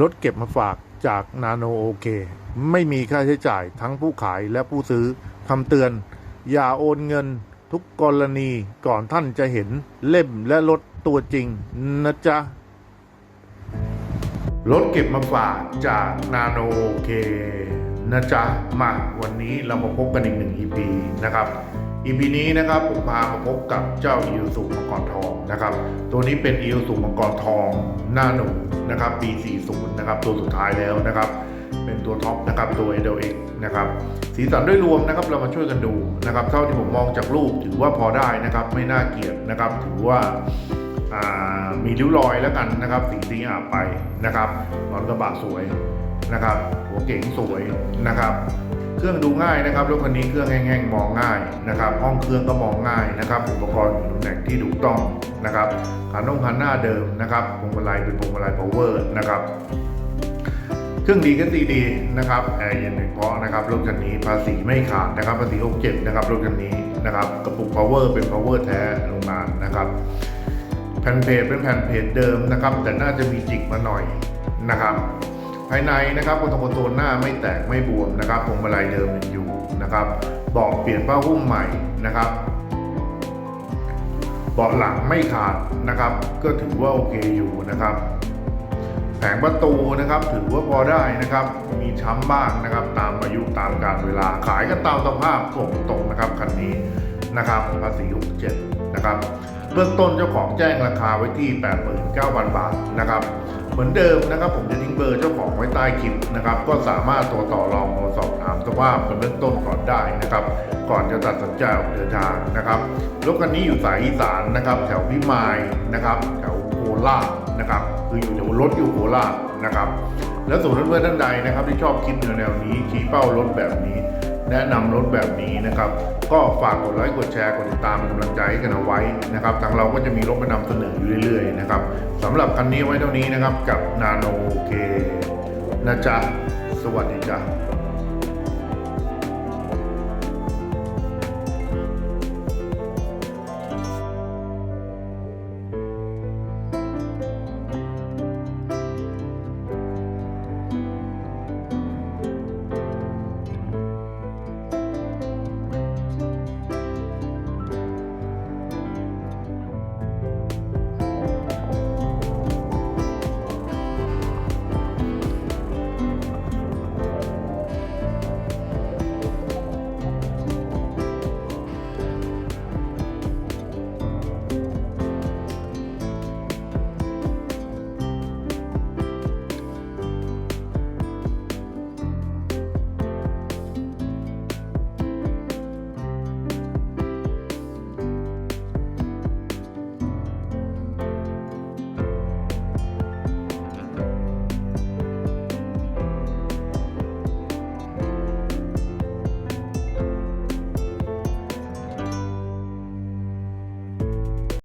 รถเก็บมาฝากจากนาโนโอเค ไม่มีค่าใช้จ่ายทั้งผู้ขายและผู้ซื้อคำเตือน อย่าโอนเงินทุกกรณีก่อนท่านจะเห็นเล่มและรถตัวจริงนะจ๊ะ รถเก็บมาฝากจากนาโนโอเคนะจ๊ะ มาวันนี้เรามาพบกันอีกหนึ่ง EP นะครับ EP นี้นะครับผมพามาพบกับเจ้าอี u สูมังกรทองนะครับ ตัวนี้เป็นอี u สูมังกรทองหน้าหนูนะครับ B40 นะครับ ตัวสุดท้ายแล้วนะครับ เป็นตัวท็อปนะครับตัว LX นะครับ สีสันด้วยรวมนะครับเรามาช่วยกันดูนะครับ เท่าที่ผมมองจากรูปถือว่าพอได้นะครับ ไม่น่าเกลียดนะครับ ถือว่าามีริ้วรอยแล้วกันนะครับ สีสีอาบไปนะครับรถกระบะสวยนะครับ หัวเก๋งสวยนะครับ เครื่องดูง่ายนะครับรถคันนี้เครื่องแห้งๆมองง่ายนะครับ ห้องเครื่องก็มองง่ายนะครับ อุปกรณ์อยู่ตำแหน่งที่ถูกต้องนะครับขาน่งคันหน้าเดิมนะครับพวงมาลัยเป็นพวงมาลัย power นะครับเครื่องดีก็ดีดีนะครับแอร์เย็นเป็นเพาะนะครับรถคันนี้ภาษีไม่ขาดนะครับภาษี67นะครับรถคันนี้นะครับกระปุก power เป็น power แท้โรงงานนะครับแผ่นเพจเป็นแผ่นเพจเดิมนะครับแต่น่าจะมีจิกมาหน่อยนะครับ ภายในนะครับคอนโทรลโซนหน้าไม่แตกไม่บวมนะครับพวงมาลัยเดิมยังอยู่นะครับเบาะเปลี่ยนผ้าหุ้มใหม่นะครับเบาะหลังไม่ขาดนะครับ ก็ถือว่าโอเคอยู่นะครับ แผงประตูนะครับถือว่าพอได้นะครับ มีช้ำบ้างนะครับ ตามอายุตามกาลเวลาขายก็ตามสภาพส่งตรงนะครับคันนี้นะครับภาษี67นะครับเบื้องต้นเจ้าของแจ้งราคาไว้ที่ 89,000 บาทนะครับ เหมือนเดิมนะครับ ผมจะทิ้งเบอร์เจ้าของไว้ใต้คลิปนะครับ ก็สามารถตัวต่อรองโทรสอบถามสภาพเป็นเบื้องต้นก่อนได้นะครับ ก่อนจะตัดสินใจออกเดินทางนะครับรถคันนี้อยู่สายอีสานนะครับ แถวพิมายนะครับ แถวโคราชนะครับ คืออยู่แถวรถอยู่โคราชนะครับ แล้วส่วนเพื่อนๆท่านใดนะครับ ที่ชอบคลิปแนวๆนี้ชี้เป้ารถแบบนี้ แนะนำรถแบบนี้นะครับ ก็ฝากกดไลค์กดแชร์กดติดตามกำลังใจกันเอาไว้นะครับ ทางเราก็จะมีรถมานำเสนออยู่เรื่อยๆนะครับสำหรับคันนี้ไว้เท่านี้นะครับกับนาโนเคนะจ๊ะสวัสดีจ้ะ